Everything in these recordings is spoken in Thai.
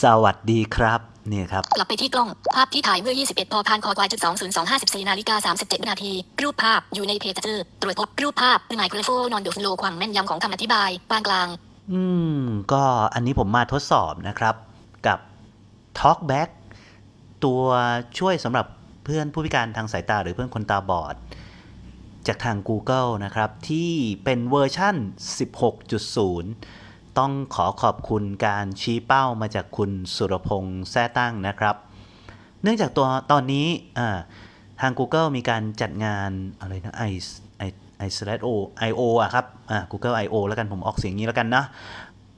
สวัสดีครับเนี่ยครับ กลับไปที่กล้อง ภาพที่ถ่ายเมื่อ 21พอพานคอควายจุด2025 14นาฬิกา37นาที รูปภาพอยู่ในเพจเจอร์ตรวจพบรูปภาพไมโครโฟนอนดูฟโลความแม่นยำของคำอธิบายปานกลาง อืม ก็อันนี้ผมมาทดสอบนะครับ กับ TalkBack ตัวช่วยสำหรับเพื่อนผู้พิการทางสายตาหรือเพื่อนคนตาบอด จากทาง Google นะครับ ที่เป็นเวอร์ชั่น 16.0 ต้องขอขอบคุณการชี้เป้ามาจากคุณสุรพงษ์แท้ตั้งนะครับ เนื่องจากตัวตอนนี้ทาง Google มีการจัดงานอะไรนะ i i i s l a o i o อโออะครับอ่า Google I O แล้วกันผมออกเสียงนี้แล้วกันนะ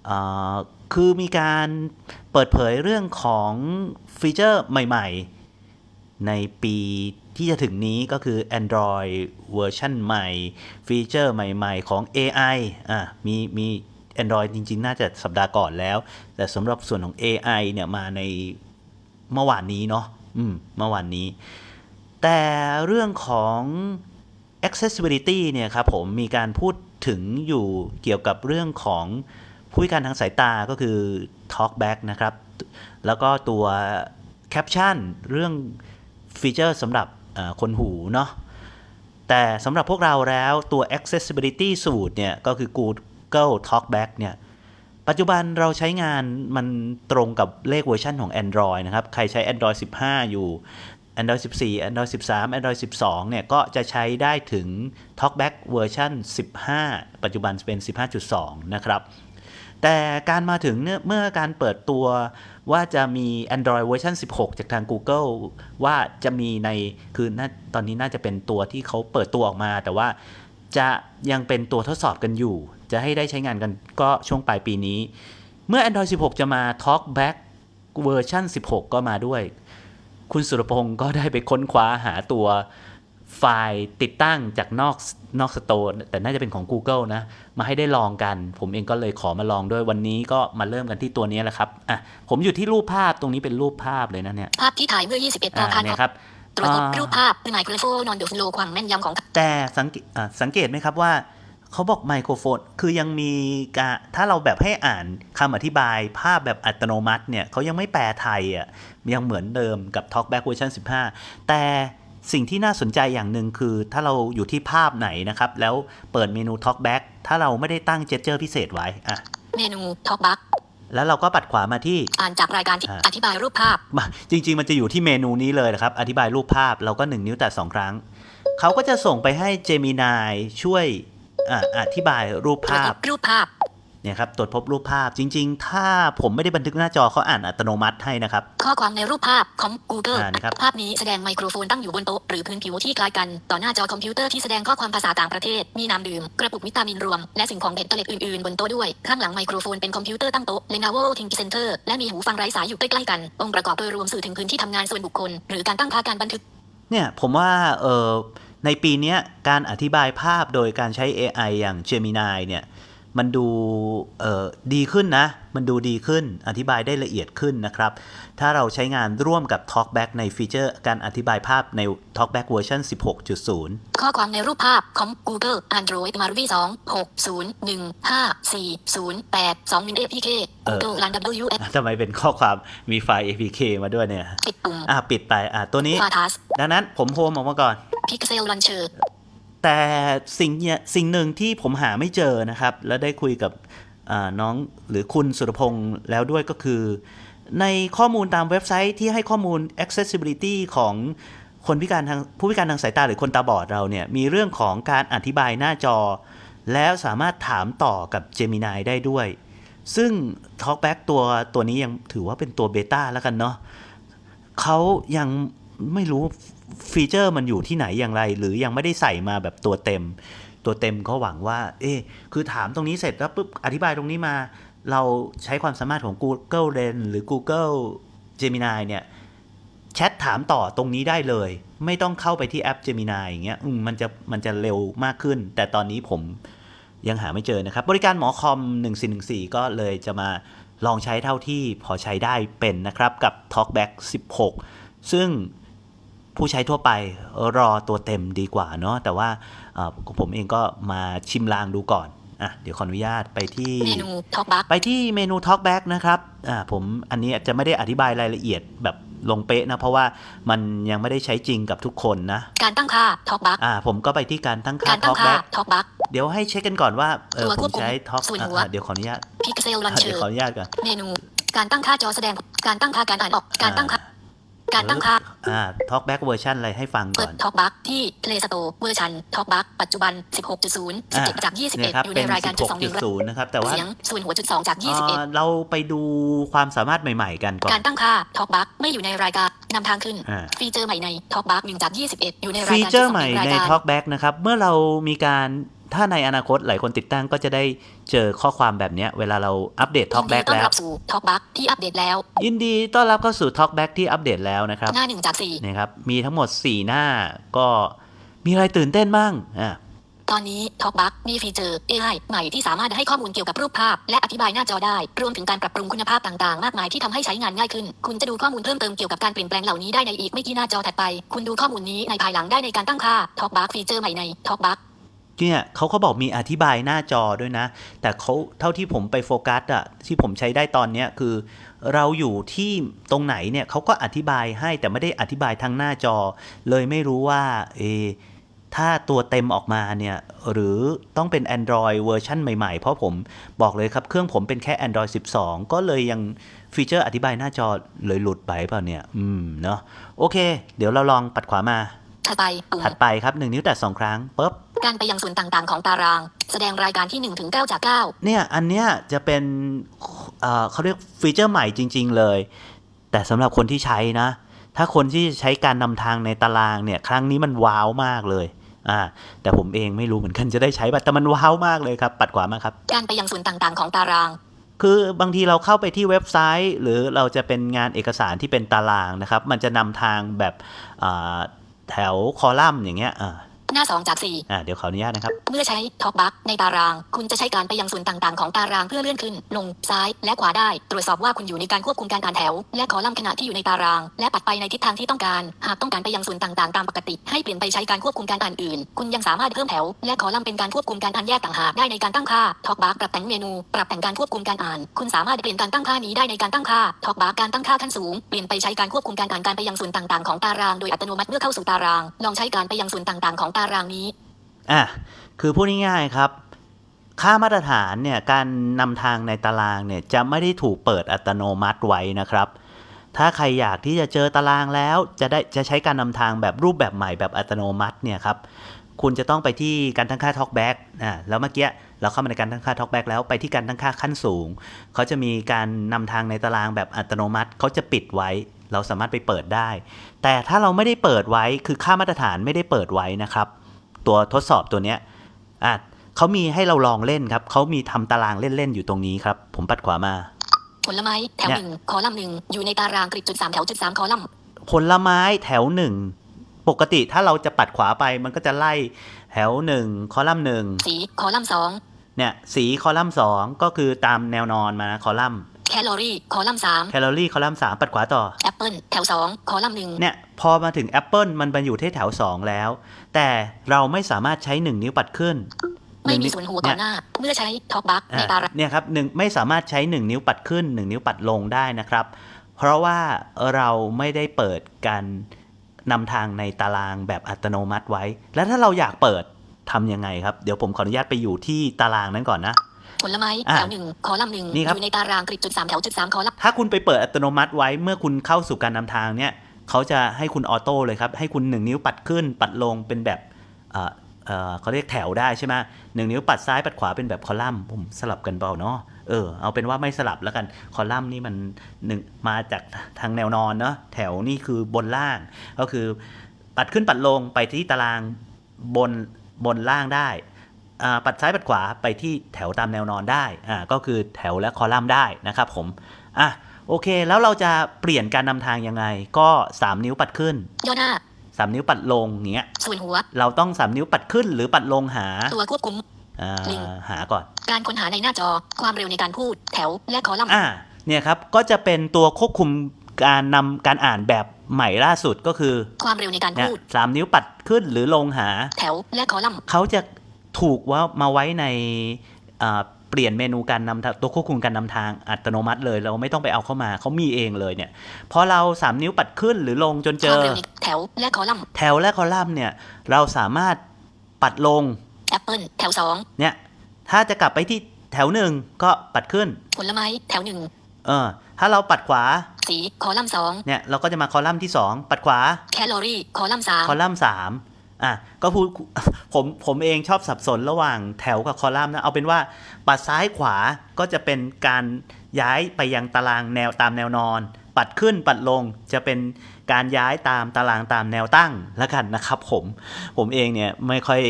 อ่าคือมีการเปิดเผยเรื่องของฟีเจอร์ใหม่ๆ ในปีที่จะถึงนี้ก็คือ Android เวอร์ชันใหม่ ฟีเจอร์ใหม่ๆ ของ AI อะมีมี Android จริง ๆ น่าจะสัปดาห์ก่อนแล้ว แต่สำหรับส่วนของ AI เนี่ยมาในเมื่อวานนี้เนาะอืมเมื่อวานนี้ แต่เรื่องของ accessibility เนี่ยครับผมมีการพูดถึงอยู่เกี่ยวกับเรื่องของผู้พิการทางสายตาก็คือ talkback นะครับ แล้วก็ตัว caption เรื่องฟีเจอร์สำหรับคนหูเนาะแต่สำหรับพวกเราแล้วตัว accessibility สูตรเนี่ยก็คือ Google Talkback เนี่ยปัจจุบันเราใช้งานมันตรงกับเลขเวอร์ชันของ Android นะครับ ใครใช้ Android 15 อยู่ Android 14 Android 13 Android 12 เนี่ย ก็จะใช้ได้ถึง Talkback เวอร์ชัน15 ปัจจุบันเป็น 15.2 นะครับ แต่การมาถึงเนี่ยเมื่อการเปิดตัวว่าจะมี Android เวอร์ชัน16 จากทาง Google ว่าจะมีในคือน่าตอนนี้น่าจะเป็นตัวที่เขาเปิดตัวออกมา แต่ว่า จะยังเป็นตัวทดสอบกันอยู่ จะให้ได้ใช้งานกันก็ช่วงปลายปีนี้ เมื่อ Android 16 จะมา TalkBack เวอร์ชัน16 ก็มาด้วย คุณสุรพงศ์ก็ได้ไปค้นคว้าหาตัวไฟล์ติดตั้งจากนอกนอกสโตร์แต่น่าจะเป็นของ Google นะ มาให้ได้ลองกัน ผมเองก็เลยขอมาลองด้วยวันนี้ก็มาเริ่มกันที่ตัวนี้แหละครับอะผมอยู่ที่รูปภาพตรงนี้เป็นรูปภาพเลยนะเนี่ย ภาพที่ถ่ายเมื่อ 21พออ่าพานเนี่ยครับ ตรวจพบอ่ารูปภาพไมโครโฟนอนดูฟโลความแม่นยำของ แต่สังเกตอะสังเกตไหมครับว่าเขาบอกไมโครโฟน คือยังมีกะถ้าเราแบบให้อ่านคำอธิบายภาพแบบอัตโนมัติเนี่ยเขายังไม่แปลไทยอะยังเหมือนเดิมกับ TalkBack เวอร์ชัน15 แต่สิ่งที่น่าสนใจอย่างหนึ่งคือถ้าเราอยู่ที่ภาพไหนนะครับ แล้วเปิดเมนู TalkBack ถ้าเราไม่ได้ตั้งเจสเจอร์พิเศษไว้อะเมนูทอกบัก แล้วเราก็ปัดขวามาที่ อ่านจากรายการที่อ่าอธิบายรูปภาพมาจริง ๆ มันจะอยู่ที่เมนูนี้เลยนะครับ อธิบายรูปภาพเราก็ 1 นิ้วแต่2ครั้ง เขาก็จะส่งไปให้ Gemini ช่วยอะอธิบายรูปตรวจภาพพบรูปภาพ เนี่ยครับตรวจพบรูปภาพจริง ๆ ถ้าผมไม่ได้บันทึกหน้าจอเขาอ่านอัตโนมัติให้นะครับ ข้อความในรูปภาพของ Google อ่านะครับ ภาพนี้แสดงไมโครโฟนตั้งอยู่บนโต๊ะหรือพื้นผิวที่คล้ายกันต่อหน้าจอคอมพิวเตอร์ที่แสดงข้อความภาษาต่างประเทศ มีน้ำดื่ม กระปุกวิตามินรวม และสิ่งของเบ็ดเตล็ดอื่นๆ บนโต๊ะด้วย ข้างหลังไมโครโฟนเป็นคอมพิวเตอร์ตั้งโต๊ะ Lenovo Think Center และมีหูฟังไร้สายอยู่ใกล้ๆกัน องค์ประกอบโดยรวมสื่อถึงพื้นที่ทำงานส่วนบุคคล หรือการตั้งค่าการบันทึก เนี่ยผมว่าเออในปีเนี้ยการอธิบายภาพโดยการใช้ AI อย่าง Gemini เนี่ย มันดูเออดีขึ้นนะ มันดูดีขึ้น อธิบายได้ละเอียดขึ้นนะครับ ถ้าเราใช้งานร่วมกับ TalkBack ในฟีเจอร์การอธิบายภาพใน TalkBack เวอร์ชัน16.0 ข้อความในรูปภาพของ Google Android Marvi 2 6 0 1 5 4 0 8 2 1 APK เออ Google Land W S ทำไมเป็นข้อความมีไฟล์ APK มาด้วยเนี่ย ปิดปุ่ม อะ ปิดไป อะ ตัวนี้ฟาทัสดังนั้นผมโฮมออกมาก่อน Pixel Launcher แต่สิ่งเนี่ยสิ่งหนึ่งที่ผมหาไม่เจอนะครับ แล้วได้คุยกับน้องหรือคุณสุรพงษ์แล้วด้วยก็คือ ในข้อมูลตามเว็บไซต์ที่ให้ข้อมูล accessibility ของคนพิการทางผู้พิการทางสายตาหรือคนตาบอดเราเนี่ย มีเรื่องของการอธิบายหน้าจอ แล้วสามารถถามต่อกับ Gemini ได้ด้วย ซึ่ง TalkBack ตัวตัวนี้ยังถือว่าเป็นตัวเบต้าแล้วกันเนาะเขายัง ไม่รู้ฟีเจอร์มันอยู่ที่ไหนอย่างไร หรือยังไม่ได้ใส่มาแบบตัวเต็ม ตัวเต็มก็หวังว่า เอ๊คือถามตรงนี้เสร็จแล้วปุ๊บอธิบายตรงนี้มา เราใช้ความสามารถของ Google Lens หรือ Google Gemini เนี่ยแชทถามต่อตรงนี้ได้เลย ไม่ต้องเข้าไปที่แอป Gemini อย่างเงี้ยมมันจะมันจะเร็วมากขึ้น แต่ตอนนี้ผมยังหาไม่เจอนะครับ บริการหมอคอม 1414 ก็เลยจะมาลองใช้เท่าที่พอใช้ได้เป็นนะครับกับ TalkBack 16 ซึ่ง ผู้ใช้ทั่วไปรอตัวเต็มดีกว่าเนาะแต่ว่าเอ่อผมเองก็มาชิมลางดูก่อนอะเดี๋ยวขออนุญาตไปที่เมนูท็อกบัคไปที่เมนู Talkback นะครับอ่าผมอันนี้จะไม่ได้อธิบายรายละเอียดแบบลงเป๊ะนะเพราะว่ามันยังไม่ได้ใช้จริงกับทุกคนนะ การตั้งค่าท็อกบัคอ่าผมก็ไปที่การตั้งค่าการตั้งค่า Talkback ท็อกบัคเดี๋ยวให้เช็คกันก่อนว่าเออตัวผควมบคุมใช้ Talk ส่วนหัวอะเดี๋ยวขออนุญาตพิกเซลลันอะเชอเดี๋ยวร์ขออนุญาตก่อนเมนูการตั้งค่าจอแสดงการตั้งค่าการอ่านออกการตั้งค่า การตั้งค่าอ่า Talkback เวอร์ชันอะไรให้ฟังเปิก่อดนท็อกบัคที่ Play Store เวอร์ชันท็อกบัคปัจจุบัน 16.0 17จากเนี่ยครับ21 อยู่เป็ในนรายการจุดสองหนึ่ง16.0นะครับ แต่ว่าเสียงส่วนหัวจุดสองจากเอ่อเราไปดูความสามารถใหม่ๆ กันก่อ21การนตั้งค่าท็อกบัคไม่อยู่ในรายการนำทางขึ้นอ่าฟีเจอร์ใหม่ในท็อกบัค1จาก 21 อยู่ในรายฟีการเจอจุดร์สองใหม่หนึ่งรายในการ Talkback นะครับ เมื่อเรามีการ ถ้าในอนาคตหลายคนติดตั้งก็จะได้เจอข้อความแบบเนี้ยเวลาเราอัปเดตยินดี Talkback ต้อนแล้วรับสู่ท็อกบัคที่อัปเดตแล้ว ยินดีต้อนรับเข้าสู่ Talkback ที่อัปเดตแล้วนะครับ หน้า1จากนะครับ มีทั้งหมด 4 หน้าก็มีอะไรตื่นเต้นบ้างอ่า4ตอนนี้ท็อกบัคมีฟีเจอร์ AI ใหม่ที่สามารถให้ข้อมูลเกี่ยวกับรูปภาพ และอธิบายหน้าจอได้ รวมถึงการปรับปรุงคุณภาพต่างๆ มากมายที่ทำให้ใช้งานง่ายขึ้น คุณจะดูข้อมูลเพิ่มเติมเกี่ยวกับการเปลี่ยนแปลงเหล่านี้ได้ในอีกไม่กี่หน้าจอถัดไป คุณดูข้อมูลนี้ในภายหลังได้ในการตั้งค่าท็อกบัคฟีเจอร์ใหม่ในท็อกบัค เนี่ยเขาก็บอกมีอธิบายหน้าจอด้วยนะ แต่เขาเท่าที่ผมไปโฟกัสอะที่ผมใช้ได้ตอนเนี้ยคือ เราอยู่ที่ตรงไหนเนี่ยเขาก็อธิบายให้แต่ไม่ได้อธิบายทั้งหน้าจอ เลยไม่รู้ว่าเออถ้าตัวเต็มออกมาเนี่ยหรือต้องเป็น Android เวอร์ชันใหม่ๆ เพราะผมบอกเลยครับ เครื่องผมเป็นแค่ Android 12 ก็เลยยังฟีเจอร์อธิบายหน้าจอเลยหลุดไปเปล่าเนี่ย อืมเนาะโอเค เดี๋ยวเราลองปัดขวามา ถัดไปปุ่มถัดไปครับหนึ่งนิ้วแตะสองครั้งปุ๊บการไปยังส่วนต่างๆ ของตาราง แสดงรายการที่1ถึง9จาก9เนี่ยอันเนี้ยจะเป็นเอ่อเขาเรียกฟีเจอร์ใหม่จริง ๆเลย แต่สำหรับคนที่ใช้นะ ถ้าคนที่ใช้การนำทางในตารางเนี่ย ครั้งนี้มันว้าวมากเลยอ่าแต่ผมเองไม่รู้เหมือนกันจะได้ใช้ป่ะแต่มันว้าวมากเลยครับ ปัดขวามาครับ การไปยังส่วนต่างๆของตาราง คือบางทีเราเข้าไปที่เว็บไซต์ หรือเราจะเป็นงานเอกสารที่เป็นตารางนะครับ มันจะนำทางแบบอ่า แถวคอลัมน์อย่างเงี้ยอ่า หน้า 2 จาก 4 อ่าเดี๋ยวขออนุญาตนะครับ เมื่อใช้ท็อกบัคในตาราง คุณจะใช้การไปยังส่วนต่างๆ ของตารางเพื่อเลื่อนขึ้น ลง ซ้าย และขวาได้ ตรวจสอบว่าคุณอยู่ในการควบคุมการอ่านแถว และคอลัมน์ขณะที่อยู่ในตาราง และปัดไปในทิศทางที่ต้องการ หากต้องการไปยังส่วนต่างๆ ตามปกติ ให้เปลี่ยนไปใช้การควบคุมการอ่านอื่น คุณยังสามารถเพิ่มแถว และคอลัมน์เป็นการควบคุมการอ่านแยกต่างหากได้ในการตั้งค่าท็อกบัคปรับแต่งเมนู ปรับแต่งการควบคุมการอ่าน คุณสามารถเปลี่ยนการตั้งค่านี้ได้ในการตั้งค่าท็อกบัคการตั้งค่าขั้นสูง เปลี่ยนไปใช้การควบคุมการอ่านการไปยังส่วนต่างๆ ของตาราง โดยอัตโนมัติเมื่อเข้าสู่ตาราง ลองใช้การไปยังส่วนต่างๆของตารางนี้ อะ คือพูดง่ายๆครับ ค่ามาตรฐานเนี่ย การนำทางในตารางเนี่ย จะไม่ได้ถูกเปิดอัตโนมัติไว้นะครับ ถ้าใครอยากที่จะเจอตารางแล้ว จะได้จะใช้การนำทางแบบรูปแบบใหม่แบบอัตโนมัติเนี่ยครับ คุณจะต้องไปที่การตั้งค่า Talkback อ่าแล้วเมื่อกี้เราเข้ามาในการตั้งค่า Talkback แล้วไปที่การตั้งค่าขั้นสูง เขาจะมีการนำทางในตารางแบบอัตโนมัติเขาจะปิดไว้ เราสามารถไปเปิดได้ แต่ถ้าเราไม่ได้เปิดไว้คือค่ามาตรฐานไม่ได้เปิดไว้นะครับ ตัวทดสอบตัวเนี้ยอะเขามีให้เราลองเล่นครับเขามีทำตารางเล่นๆอยู่ตรงนี้ครับ ผมปัดขวามาผลไม้แถวหนึ่งคอลัมน์หนึ่งอยู่ในตารางกริดจุดสามแถวจุดสามคอลัมน์ผลไม้แถวหนึ่ง ปกติถ้าเราจะปัดขวาไปมันก็จะไล่แถวหนึ่งคอลัมน์หนึ่งสีคอลัมน์สองเนี่ยสีคอลัมน์สองก็คือตามแนวนอนมาคอลัมน์แคลอรี่คอลัมน์สามแคลอรี่คอลัมน์สามปัดขวาต่อแอปเปิลแถวสองคอลัมน์หนึ่งเนี่ยพอมาถึง Apple มันไปอยู่ที่แถว2แล้ว แต่เราไม่สามารถใช้1นิ้วปัดขึ้นไม่มีงส่วนหัวก่อนหน้าเมื่อใช้ท็อกบัคในอะตารางเนี่ยครับหนึ่งไม่สามารถใช้1นิ้วปัดขึ้น1นิ้วปัดลงได้นะครับ เพราะว่าเราไม่ได้เปิดการ นำทางในตารางแบบอัตโนมัติไว้ แล้วถ้าเราอยากเปิดทำยังไงครับ เดี๋ยวผมขออนุญาตไปอยู่ที่ตารางนั้นก่อนนะ ผลไม้อะแถวหนึ่งคอลัมน์หนึ่งนี่ครับอยู่ในตารางกริดจุดสามแถวจุดสามคอลัมน์ถ้าคุณไปเปิดอัตโนมัติไว้เมื่อคุณเข้าสู่การนำทางเนี่ยเขาจะให้คุณออโต้เลยครับ ให้คุณ1นิ้วปัดขึ้นปัดลงเป็นแบบ เขาเรียกแถวได้ใช่ไหมหนึ่งนิ้วปัดซ้ายปัดขวาเป็นแบบคอลัมน์ผมสลับกันเปล่าเนาะเออเอาเป็นว่าไม่สลับแล้วกันคอลัมน์นี่มันหนึ่งมาจากทางแนวนอนเนาะแถวนี่คือบนล่าง ก็คือปัดขึ้นปัดลงไปที่ตารางบนบนล่างได้อ่าปัดซ้ายปัดขวาไปที่แถวตามแนวนอนได้อ่าก็คือแถวและคอลัมน์ได้นะครับผมอะโอเค แล้วเราจะเปลี่ยนการนำทางยังไง ก็ 3 นิ้วปัดขึ้นย่อหน้า 3นิ้วปัดลงอย่างเงี้ยส่วนหัว เราต้อง3นิ้วปัดขึ้นหรือปัดลงหา ตัวควบคุมอ่าลิงหาก่อน การค้นหาในหน้าจอความเร็วในการพูดแถวและคอลัมน์อ่าเนี่ยครับก็จะเป็นตัวควบคุมการนำการอ่านแบบใหม่ล่าสุดก็คือ ความเร็วในการเนี่ยพูดสามนิ้วปัดขึ้นหรือลงหา แถวและคอลัมน์เขาจะถูกว่ามาไว้ในอ่า เปลี่ยนเมนูการนำทางตัวควบคุมการนำทางอัตโนมัติเลย เราไม่ต้องไปเอาเข้ามาเขามีเองเลยเนี่ยพอเรา 3 นิ้วปัดขึ้นหรือลงจนเจความอเร็วในแถวและคอลัมน์แถวและคอลัมน์เนี่ยเราสามารถปัดลงแอปเปิลแถวสองเนี่ยถ้าจะกลับไปที่แถวหนึ่งก็ปัดขึ้น ผลไม้แถวหนึ่งเออ ถ้าเราปัดขวา สีคอลัมน์สองเนี่ยเราก็จะมาคอลัมน์ที่2ปัดขวา แคลอรี่คอลัมน์สามคอลัมน์สาม อะก็พูดผมผมเองชอบสับสนระหว่างแถวกับคอลัมน์นะ เอาเป็นว่าปัดซ้ายขวาก็จะเป็นการย้ายไปยังตารางแนวตามแนวนอน ปัดขึ้นปัดลงจะเป็นการย้ายตามตารางตามแนวตั้งแล้วกันนะครับผมผมเองเนี่ยไม่ค่อย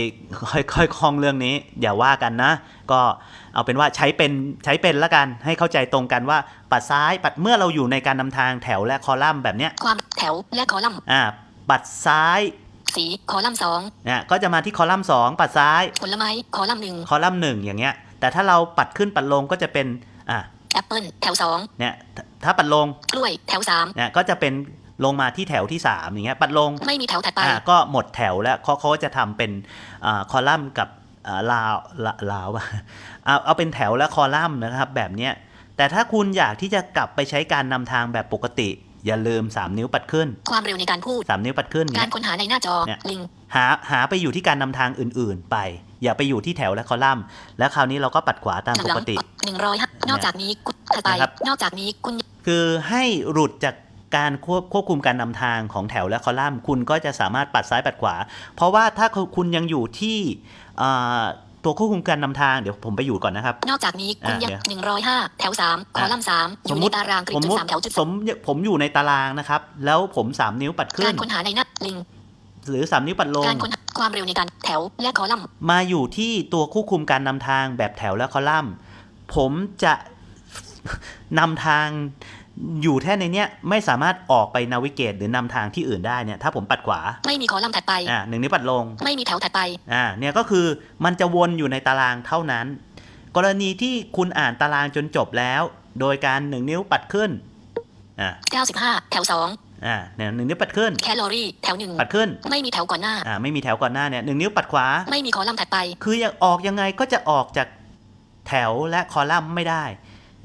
ค่อยค่อยคล่องเรื่องนี้ อย่าว่ากันนะ ก็เอาเป็นว่าใช้เป็นใช้เป็นแล้วกันให้เข้าใจตรงกันว่าปัดซ้ายปัดเมื่อเราอยู่ในการนำทางแถวและคอลัมน์แบบเนี้ยความแถวและคอลัมน์อ่าปัดซ้าย สีคอลัมน์สองเนี่ยก็จะมาที่คอลัมน์สองปัดซ้ายผลไม้คอลัมน์หนึ่งคอลัมน์หนึ่งอย่างเงี้ย แต่ถ้าเราปัดขึ้นปัดลงก็จะเป็นอะแอปเปิลแถวสองเนี่ยถ้าถ้าปัดลงกล้วยแถวสามเนี่ยก็จะเป็นลงมาที่แถวที่ 3 อย่างเงี้ยปัดลงไม่มีแถวถัดไปอะก็หมดแถวแล้วเขาเขาก็จะทำเป็นอ่าคอลัมน์กับอ่าลาวลาลาวเอาเอาเป็นแถวและคอลัมน์นะครับแบบเนี้ยแต่ถ้าคุณอยากที่จะกลับไปใช้การนำทางแบบปกติ อย่าลืม 3 นิ้วปัดขึ้น ความเร็วในการพูด 3 นิ้วปัดขึ้นกาเนี่รยค้นหาในหน้าจอเนี่ยลิงก์หาหาไปอยู่ที่การนำทางอื่นๆ ไป อย่าไปอยู่ที่แถวและคอลัมน์ แล้วคราวนี้เราก็ปัดขวาตามปกติหนึ่งร้อยนอกจากนี้คุณถัดไปนะครับนอกจากนี้คุณคือให้หลุดจากการควบควบคุมการนำทางของแถวและคอลัมน์ คุณก็จะสามารถปัดซ้ายปัดขวา เพราะว่าถ้าคุณยังอยู่ที่อ่า ตัวควบคุมการนำทางเดี๋ยวผมไปอยู่ก่อนนะครับ นอกจากนี้คุณอะยังเดี๋ยวหนึ่งร้อยห้าแถวสามคอลัมน์สามอสมยู่มุในติตารางกริดผมจุดมุติสามแถวจุดสมผมอยู่ในตารางนะครับ แล้วผม3นิ้วปัดขึ้กานรค้นหาในหน้าลิงก์หรือ3นิ้วปัดลงการค้นหาความเร็วในการแถวและคอลัมน์มาอยู่ที่ตัวควบคุมการนำทางแบบแถวและคอลัมน์ ผมจะนำทาง อยู่แค่ในเนี้ยไม่สามารถออกไปนาวิเกตหรือนำทางที่อื่นได้เนี่ยถ้าผมปัดขวาไม่มีคอลัมน์ถัดไปอ่าหนึ่งนิ้วปัดลง ไม่มีแถวถัดไปอ่าเนี่ยก็คือมันจะวนอยู่ในตารางเท่านั้น กรณีที่คุณอ่านตารางจนจบแล้ว โดยการหนึ่งนิ้วปัดขึ้นอ่า95แถวอ่าเนี่ยหนึ่งนิ้วปัดขึ้น2แคลอรี่แถวปัดขึ้น1ไม่มีแถวก่อนหน้าอ่าไม่มีแถวก่อนหน้าเนี่ยหนึ่งนิ้วปัดขวา ไม่มีคอลัมน์ถัดไป คืออยากออกยังไงก็จะออกจากแถวและคอลัมน์ไม่ได้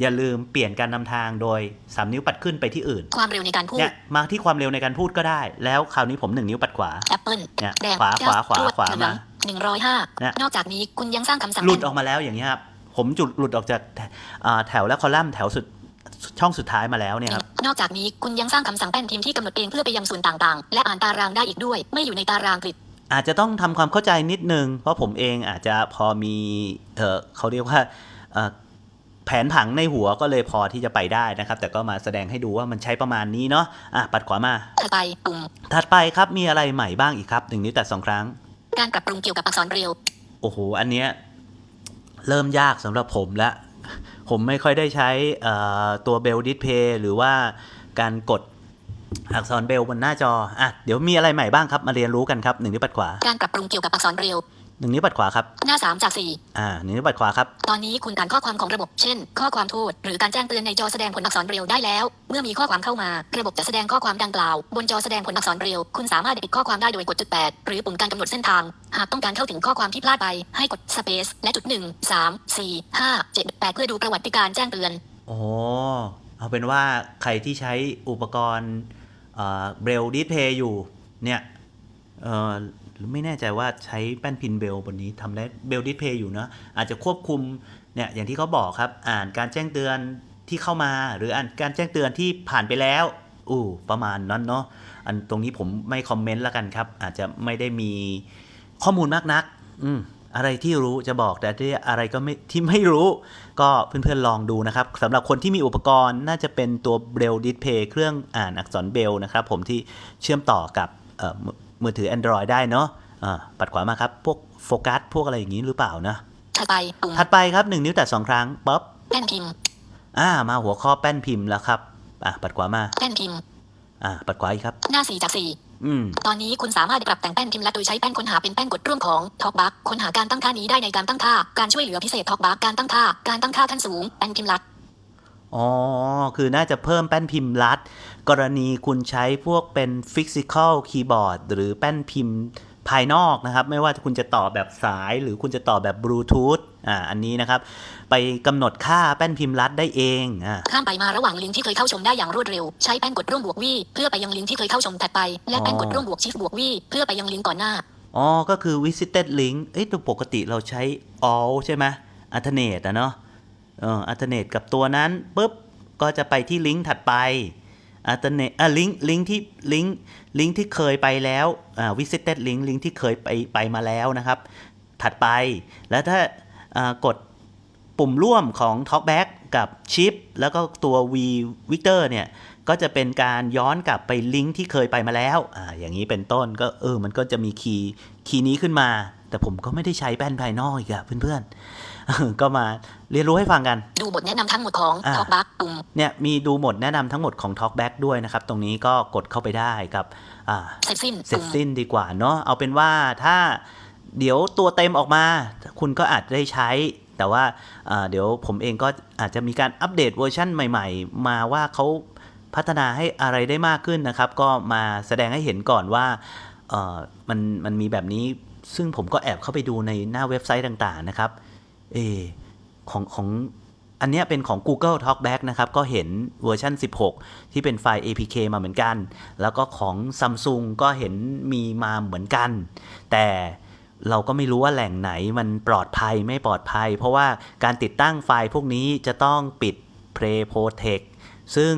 อย่าลืมเปลี่ยนการนำทางโดย 3 นิ้วปัดขึ้นไปที่อื่น ความเร็วในการพูดเนี่ยมาที่ความเร็วในการพูดก็ได้ แล้วคราวนี้ผม 1 นิ้วปัดขวาแอปเปิลเนี่ยแดงขวาขวาขวาตรจขวาเหลืองมาหนึ่งร้อยห้าเนี่ยนอกจากนี้คุณยังสร้างคำสั่งหลุดออกมาแล้วอย่างนี้ยครับผมจุดหลุดออกจากอ่าแถวและคอลัมน์แถวสุดช่องสุดท้ายมาแล้วเนี่ยครับ นอกจากนี้คุณยังสร้างคำสั่งแป้นพิมพ์ที่กำหนดเองเพื่อไปยังส่วนต่างๆ และอ่านตารางได้อีกด้วย ไม่อยู่ในตารางกริดอาจจะต้องทำความเข้าใจนิดนึง เพราะผมเองอาจจะพอมีเออเขาเรียกว่าเอ่อ แผนผังในหัวก็เลยพอที่จะไปได้นะครับ แต่ก็มาแสดงให้ดูว่ามันใช้ประมาณนี้เนาะอะปัดขวามาถัดไปปุ่มถัดไปครับมีอะไรใหม่บ้างอีกครับหนึ่งนิ้วแตัดสองครั้ง การปรับปรุงเกี่ยวกับอักษรเบรลโอ้โหอันเนี้ยเริ่มยากสำหรับผมแล้วผมไม่ค่อยได้ใช้เอ่อตัวเบลดิสเพย์หรือว่าการกดอักษรเบลบนหน้าจออะเดี๋ยวมีอะไรใหม่บ้างครับมาเรียนรู้กันครับหนึ่งนิ้วปัดขวา การปรับปรุงเกี่ยวกับอักษรเบรล หนึ่งนิ้วปัดขวาครับ หน้า3จากอ่าหนึ่งนิ้วปัดขวาครับ4ตอนนี้คุณอ่านข้อความของระบบ เช่น ข้อความโทษหรือการแจ้งเตือนในจอแสดงผลอักษรเบรลได้แล้ว เมื่อมีข้อความเข้ามา ระบบจะแสดงข้อความดังกล่าว บนจอแสดงผลอักษรเบรลคุณสามารถปิดข้อความได้โดยกดจุด8หรือปุ่มการกำหนดเส้นทาง หากต้องการเข้าถึงข้อความที่พลาดไป ให้กด space และจุด1 3 4 5 7 8เพื่อดูประวัติการแจ้งเตือนโอ้เอาเป็นว่าใครที่ใช้อุปกรณ์เบลดิสเพย์อยู่เนี่ยเออ หรือไม่แน่ใจว่าใช้แป้นพินเบลบนนี้ทำได้เบลดิสเพย์อยู่เนอะอาจจะควบคุมเนี่ยอย่างที่เขาบอกครับ อ่านการแจ้งเตือนที่เข้ามา หรืออ่านการแจ้งเตือนที่ผ่านไปแล้วอู้ประมาณนั้นเนาะอันตรงนี้ผมไม่คอมเมนต์แล้วกันครับ อาจจะไม่ได้มีข้อมูลมากนัก อืมอะไรที่รู้จะบอกแต่ที่อะไรก็ไม่ที่ไม่รู้ ก็เพื่อนๆลองดูนะครับสำหรับคนที่มีอุปกรณ์น่าจะเป็นตัวเบลดิสเพย์เครื่องอ่านอักษรเบลนะครับ ผมที่เชื่อมต่อกับ มือมือถือ Android ได้เนาะอ่าปัดขวามาครับ พวกโฟกัสพวกอะไรอย่างนี้หรือเปล่านะ ถัดไปปุ่มถัดไปครับ1นิ้วแตะสองครั้งป๊อปแป้นพิมพ์อ่ามาหัวข้อแป้นพิมพ์แล้วครับอ่าปัดขวามาแป้นพิมพ์อ่าปัดขวาอีกครับ หน้า4จาก4อืมตอนนี้คุณสามารถปรับแต่งแป้นพิมพ์และโดยใช้แป้นค้นหาเป็นแป้นกดร่วมของ TalkBack ค้นหาการตั้งค่านี้ได้ในการตั้งค่า การช่วยเหลือพิเศษ TalkBack การตั้งค่า การตั้งค่าขั้นสูงแป้นพิมพ์ลัด อ๋อ คือน่าจะเพิ่มแป้นพิมพ์ลัด กรณีคุณใช้พวกเป็น physical keyboard หรือแป้นพิมพ์ภายนอกนะครับ ไม่ว่าคุณจะต่อแบบสายหรือคุณจะต่อแบบบลูทูธอ่าอันนี้นะครับ ไปกำหนดค่าแป้นพิมพ์รัดได้เองอ่าข้ามไปมาระหว่างลิงก์ที่เคยเข้าชมได้อย่างรวดเร็ว ใช้แป้นกดร่วมบวกวี่เพื่อไปยังลิงก์ที่เคยเข้าชมถัดไป และแป้นกดร่วมบวกชิฟบวกวี่เพื่อไปยังลิงก์ก่อนหน้าอ๋อก็คือ visited link เอ้ยตัวปกติเราใช้ all ใช่ไหม alternate อะเนาะ เออ alternate กับตัวนั้นปุ๊บก็จะไปที่ลิงก์ถัดไป alternate อะลิงก์ลิงก์ที่ลิงก์ลิงก์ที่เคยไปแล้วอ่า visited link ลิงก์ที่เคยไปไปมาแล้วนะครับ ถัดไปแล้วถ้าอ่ากดปุ่มร่วมของ Talkback กับ Chip แล้วก็ตัว V Victor เนี่ย ก็จะเป็นการย้อนกลับไปลิงก์ที่เคยไปมาแล้วอ่าอย่างนี้เป็นต้นก็เออมันก็จะมีคีย์คีย์นี้ขึ้นมา แต่ผมก็ไม่ได้ใช้แป้นภายนอกอีกอะเพื่อนๆ ก็มาเรียนรู้ให้ฟังกัน ดูบทแนะนำทั้งหมดของอ่า Talkback ปุ่มเนี่ยมีดูหมดแนะนำทั้งหมดของ Talkback ด้วยนะครับ ตรงนี้ก็กดเข้าไปได้กับอ่าเสร็จสิ้นเสร็จปุ่มสิ้นดีกว่าเนาะเอาเป็นว่าถ้าเดี๋ยวตัวเต็มออกมา คุณก็อาจได้ใช้ แต่ว่าอ่าเดี๋ยวผมเองก็อาจจะมีการอัปเดตเวอร์ชั่นใหม่ ๆ มาว่าเขาพัฒนาให้อะไรได้มากขึ้นนะครับ ก็มาแสดงให้เห็นก่อนว่าเอ่อมันมันมีแบบนี้ซึ่งผมก็แอบเข้าไปดูในหน้าเว็บไซต์ต่างๆนะครับ เออของของอันนี้เป็นของ Google Talkback นะครับ ก็เห็นเวอร์ชัน16 ที่เป็นไฟล์ APK มาเหมือนกัน แล้วก็ของ Samsung ก็เห็นมีมาเหมือนกัน แต่เราก็ไม่รู้ว่าแหล่งไหนมันปลอดภัยไม่ปลอดภัย เพราะว่าการติดตั้งไฟล์พวกนี้จะต้องปิด Play Protect ซึ่ง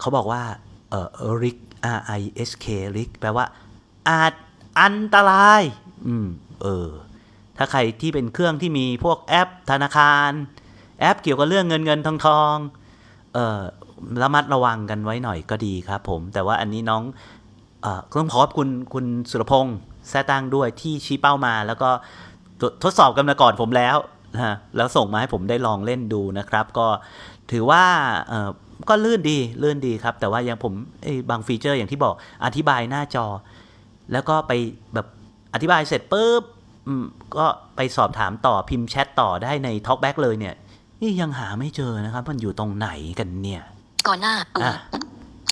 เขาบอกว่าเอ่อ RISK R I S K RISK แปลว่าอาจอันตราย อืม เออ ถ้าใครที่เป็นเครื่องที่มีพวกแอปธนาคาร แอปเกี่ยวกับเรื่องเงินเงินทองทองเอ่อระมัดระวังกันไว้หน่อยก็ดีครับผม แต่ว่าอันนี้น้องเอ่อต้องขอบคุณคุณสุรพงษ์แซ่ตั้งด้วยที่ชี้เป้ามา แล้วก็ทดสอบกันมาก่อนผมแล้วนะฮะแล้วส่งมาให้ผมได้ลองเล่นดูนะครับ ก็ถือว่าเอ่อก็ลื่นดีลื่นดีครับ แต่ว่ายังผมเอ้ยบางฟีเจอร์อย่างที่บอกอธิบายหน้าจอ แล้วก็ไปแบบอธิบายเสร็จปุ๊บ ก็ไปสอบถามต่อพิมพ์แชทต่อได้ใน Talkback เลยเนี่ย นี่ยังหาไม่เจอนะครับ มันอยู่ตรงไหนกันเนี่ย ก่อนหน้าปุ่มอะ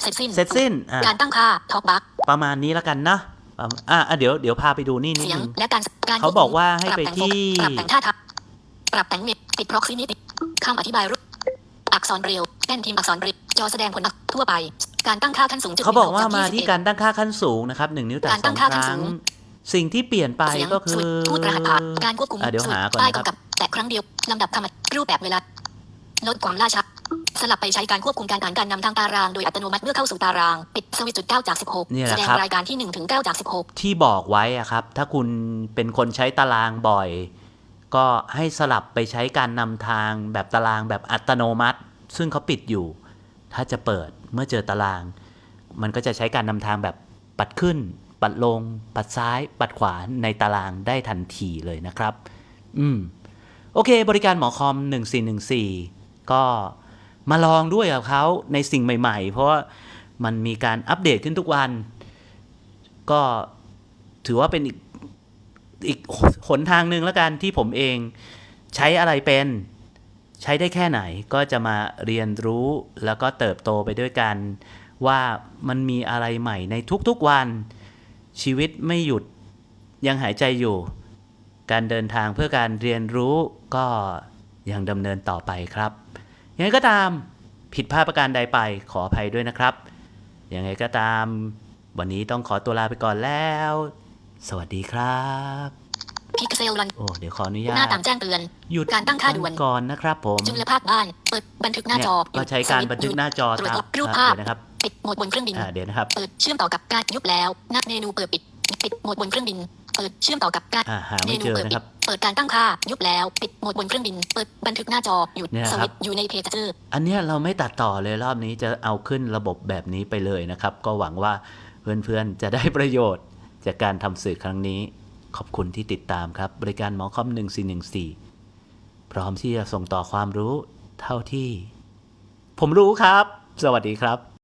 เสร็จสิ้นเสร็จสิ้นอะการตั้งค่า Talkback ประมาณนี้แล้วกันนะประมาณอะอะเดี๋ยวเดี๋ยวพาไปดูนี่นิดเสียงนึงและการการเขาบอกว่าให้ไปที่ปรับแต่งท่าทับปรับแต่งเมฆติด proximity คำอธิบายรูปอักษรเบรลแป้นพิมพ์อักษรเบรลจอแสดงผลลัพธ์ทั่วไป การตั้งค่าขั้นสูงจุดเขาบอกว่าหนึ่งมาจที่21การตั้งค่าขั้นสูงนะครับหนึ่งนิ้วแตะการสตั้องงคค่าขั้นรั้สูงง สิ่งที่เปลี่ยนไปเสียงก็คือสวิตช์พูดรหัสผ่านการควบคุมอะเดี๋ยวหาก่อนป้ายนะครับกำกับแต่ครั้งเดียวลำดับคำรูปแบบเวลาลดความล่าช้าสลับไปใช้การควบคุมการอ่านการนำทางตารางโดยอัตโนมัติเมื่อเข้าสู่ตาราง ปิดสวิตช์จุด9จากเนี่ย16แหแสละดงครับรายการที่1ถึง9จาก 16 ที่บอกไว้อะครับ ถ้าคุณเป็นคนใช้ตารางบ่อย ก็ให้สลับไปใช้การนำทางแบบตารางแบบอัตโนมัติ ซึ่งเขาปิดอยู่ ถ้าจะเปิดเมื่อเจอตาราง มันก็จะใช้การนำทางแบบปัดขึ้น ปัดลง ปัดซ้าย ปัดขวาในตารางได้ทันทีเลยนะครับ อืม โอเค บริการหมอคอม 1414 ก็มาลองด้วยกับเขาในสิ่งใหม่ ๆ เพราะว่ามันมีการอัปเดตขึ้นทุกวัน ก็ถือว่าเป็นอีกอีกหนทางหนึ่งแล้วกันที่ผมเองใช้อะไรเป็น ใช้ได้แค่ไหนก็จะมาเรียนรู้แล้วก็เติบโตไปด้วยกัน ว่ามันมีอะไรใหม่ในทุกๆวัน ชีวิตไม่หยุดยังหายใจอยู่ การเดินทางเพื่อการเรียนรู้ก็ยังดำเนินต่อไปครับยังไงก็ตามผิดพลาดประการใดไปขออภัยด้วยนะครับ ยังไงก็ตาม วันนี้ต้องขอตัวลาไปก่อนแล้ว สวัสดีครับพิกเซลลันโอ้เดี๋ยวขออนุญาหน้าตต่างแจ้งเตือนหยุดการตั้งค่าด่วนก่อนนะครับผมจุลภาคบ้านเปิดบันทึกหน้าจอเนี่ยก็ใช้การบันทึกหน้าจอตรวจตามสอบรูปอะภาพเดี๋ยวนะครับ ปิดโหมดบนเครื่องบินอ่าเดี๋ยวนะครับ เปิดเชื่อมต่อกับการยุบแล้วหน้าเมนูเปิดปิด ปิดโหมดบนเครื่องบิน เปิดเชื่อมต่อกับการอ่าหาเมไม่นูเจอเปิดนะปิคดรับเปิดการตั้งค่ายุบแล้วปิดโหมดบนเครื่องบิน เปิดบันทึกหน้าจอหยุดเนี่ยสครับ วิตช์อยู่ในเพจเจอร์อันเนี้ยเราไม่ตัดต่อเลยรอบนี้จะเอาขึ้นระบบแบบนี้ไปเลยนะครับ ก็หวังว่าเพื่อนๆ จะได้ประโยชน์ จากการทำสื่อครั้งนี้ ขอบคุณที่ติดตามครับ บริการหมอคอม1414 พร้อมที่จะส่งต่อความรู้เท่าที่ ผมรู้ครับ สวัสดีครับ